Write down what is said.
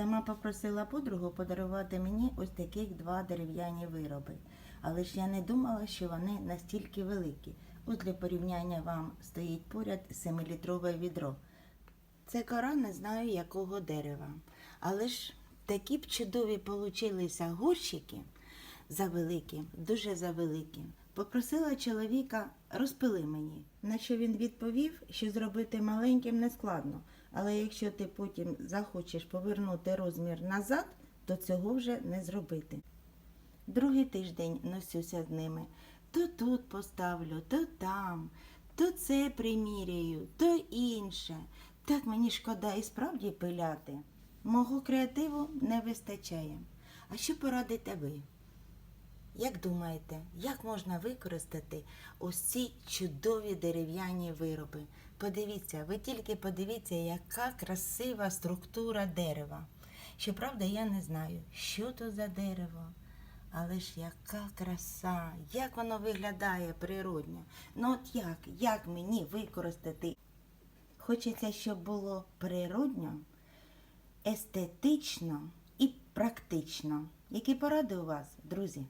Сама попросила подругу подарувати мені ось таких два дерев'яні вироби. Але ж я не думала, що вони настільки великі. Ось для порівняння вам стоїть поряд 7-літрове відро. Це кора не знаю якого дерева. Але ж такі б чудові получилися горщики завеликі, дуже завеликі. Попросила чоловіка розпили мені, на що він відповів, що зробити маленьким не складно. Але якщо ти потім захочеш повернути розмір назад, то цього вже не зробити. Другий тиждень носюся з ними. То тут поставлю, то там, то це приміряю, то інше. Так мені шкода і справді пиляти. Мого креативу не вистачає. А що порадите ви? Як думаєте, як можна використати ось ці чудові дерев'яні вироби? Подивіться, ви тільки подивіться, яка красива структура дерева. Щоправда, я не знаю, що то за дерево. Але ж яка краса, як воно виглядає природньо. Ну от як, як мені використати? Хочеться, щоб було природньо, естетично і практично. Які поради у вас, друзі?